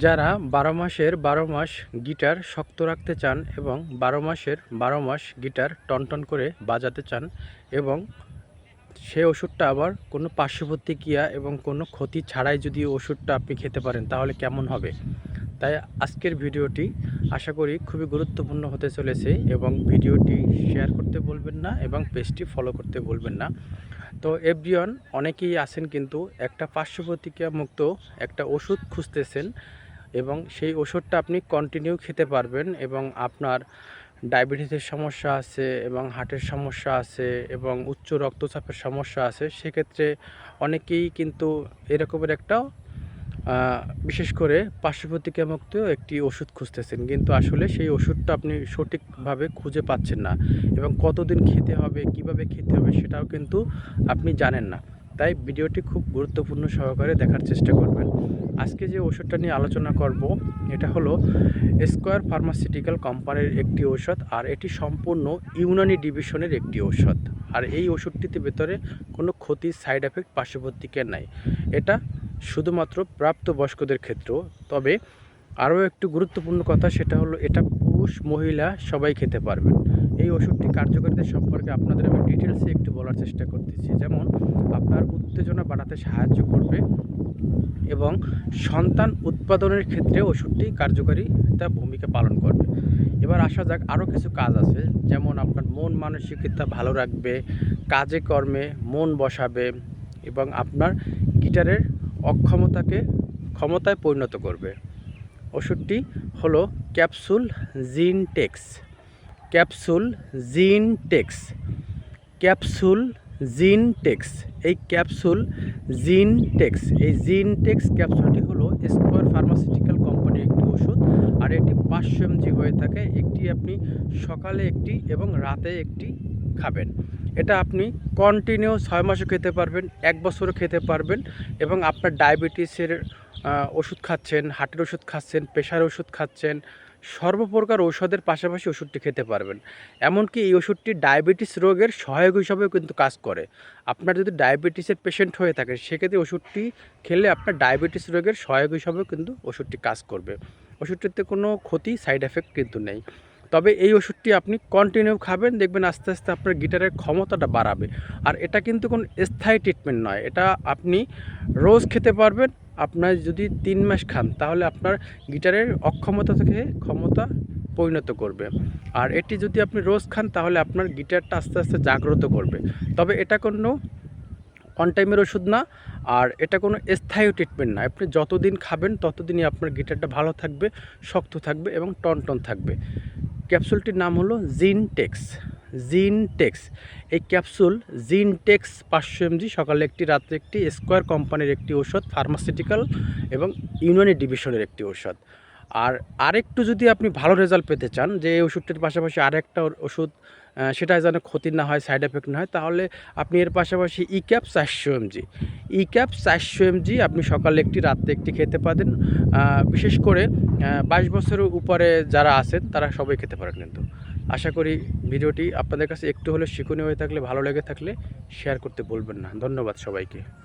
যারা বারো মাসের বারো মাস গিটার শক্ত রাখতে চান এবং বারো মাসের বারো মাস গিটার টনটন করে বাজাতে চান এবং সে ওষুধটা আবার কোনো পার্শ্বপ্রতিক্রিয়া এবং কোনো ক্ষতি ছাড়াই যদি ওষুধটা আপনি খেতে পারেন, তাহলে কেমন হবে? তাই আজকের ভিডিওটি আশা করি খুবই গুরুত্বপূর্ণ হতে চলেছে এবং ভিডিওটি শেয়ার করতে বলবেন না এবং পেজটি ফলো করতে বলবেন না। তো এভরিওয়ান, অনেকেই আছেন কিন্তু একটা পার্শ্বপ্রতিক্রিয়া মুক্ত একটা ওষুধ খুঁজতেছেন। এবং সেই ওষুধটা আপনি কন্টিনিউ খেতে পারবেন এবং আপনার ডায়াবেটিসের সমস্যা আছে এবং হার্টের সমস্যা আছে এবং উচ্চ রক্তচাপের সমস্যা আছে, সেক্ষেত্রে অনেকেই কিন্তু এরকমের একটা বিশেষ করে পার্শ্বপ্রতিক্রিয়ামুক্ত একটি ওষুধ খুঁজতেছেন। কিন্তু আসলে সেই ওষুধটা আপনি সঠিকভাবে খুঁজে পাচ্ছেন না এবং কতদিন খেতে হবে, কীভাবে খেতে হবে সেটাও কিন্তু আপনি জানেন না। তাই ভিডিওটি খুব গুরুত্বপূর্ণ সহকারে দেখার চেষ্টা করবেন। আজকে যে ওষুধটা নিয়ে আলোচনা করব, এটা হলো স্কোয়ার ফার্মাসিউটিক্যাল কোম্পানির একটি ঔষধ আর এটি সম্পূর্ণ ইউনানি ডিভিশনের একটি ঔষধ। আর এই ওষুধটিতে ভেতরে কোনো ক্ষতি সাইড এফেক্ট পার্শ্বপ্রতিক্রিয়া নাই। এটা শুধুমাত্র প্রাপ্তবয়স্কদের ক্ষেত্রেও। তবে আরও একটু গুরুত্বপূর্ণ কথা, সেটা হলো এটা পুরুষ মহিলা সবাই খেতে পারবেন। এই ওষুধটি কার্যকারিতা সম্পর্কে আপনাদের আমি ডিটেলসে একটু বলার চেষ্টা করতেছি। যেমন, আপনার উত্তেজনা বাড়াতে সাহায্য করবে এবং সন্তান উৎপাদনের ক্ষেত্রে ওষুধটি কার্যকারিতা ভূমিকা পালন করবে। এবার আসা যাক, আরও কিছু কাজ আছে। যেমন, আপনার মন মানসিকতা ভালো রাখবে, কাজে কর্মে মন বসাবে এবং আপনার গিটারের অক্ষমতাকে ক্ষমতায় পরিণত করবে। ওষুধটি হলো capsule Zintex. Capsule Zintex. Capsule Zintex. এই ক্যাপসুল জিনটেক্স। এই জিনটেক্স ক্যাপসুলটি হলো স্কোয়ার ফার্মাসিউটিক্যাল কোম্পানির একটি ওষুধ, আর এটি পাঁচশো এমজি হয়ে থাকে। একটি আপনি সকালে একটি এবং রাতে একটি খাবেন। এটা আপনি কন্টিনিউ ছয় মাসও খেতে পারবেন, এক বছরও খেতে পারবেন এবং আপনার ডায়াবেটিসের ওষুধ খাচ্ছেন, হার্টের ওষুধ খাচ্ছেন প্রেশার ওষুধ খাচ্ছেন সর্বপ্রকার ঔষধের পাশাপাশি ওষুধটি খেতে পারবেন। এমনকি এই ওষুধটি ডায়াবেটিস রোগের সহায়ক হিসাবেও কিন্তু কাজ করে। আপনার যদি ডায়াবেটিসের পেশেন্ট হয়ে থাকে সেক্ষেত্রে ওষুধটি খেলে আপনার ডায়াবেটিস রোগের সহায়ক হিসাবেও কিন্তু ওষুধটি কাজ করবে। ওষুধটিতে কোনো ক্ষতি সাইড এফেক্ট কিন্তু নেই। তবে এই ওষুধটি আপনি কন্টিনিউ খাবেন, দেখবেন আস্তে আস্তে আপনার গিটারের ক্ষমতাটা বাড়াবে। আর এটা কিন্তু কোনো স্থায়ী ট্রিটমেন্ট নয়। এটা আপনি রোজ খেতে পারবেন আপনার যদি তিন মাস খান, তাহলে আপনার গিটারের অক্ষমতা থেকে ক্ষমতা পরিণত করবে। আর এটি যদি আপনি রোজ খান, তাহলে আপনার গিটারটা আস্তে আস্তে জাগ্রত করবে। তবে এটা কোনো অন টাইমের ওষুধ না, আর এটা কোনো স্থায়ী ট্রিটমেন্ট না। আপনি যতদিন খাবেন, ততদিনই আপনার গিটারটা ভালো থাকবে, শক্ত থাকবে এবং টনটন থাকবে। ক্যাপসুলটির নাম হলো জিনটেক্স জিনটেক্স। এই ক্যাপসুল জিনটেক্স পাঁচশো এমজি, সকালে একটি, রাত্রে একটি, স্কোয়ার কোম্পানির একটি ঔষধ, ফার্মাসিউটিক্যাল এবং ইউনানি ডিভিশনের একটি ঔষধ। আর আরেকটু যদি আপনি ভালো রেজাল্ট পেতে চান, যে এই ওষুধটির পাশাপাশি আরেকটা ওষুধ সেটা যেন ক্ষতি না হয়, সাইড এফেক্ট না হয়, তাহলে আপনি এর পাশাপাশি ই ক্যাপ চারশো এমজি। ই ক্যাপ চারশো এমজি আপনি সকালে একটি, রাত্রে একটি খেতে পারেন। বিশেষ করে বাইশ বছরের উপরে যারা আছেন, তারা সবাই খেতে পারেন কিন্তু। আশা করি ভিডিওটি আপনাদের কাছে একটু হলে শিক্ষণীয় হয়ে থাকলে, ভালো লেগে থাকলে শেয়ার করতে ভুলবেন না। ধন্যবাদ সবাইকে।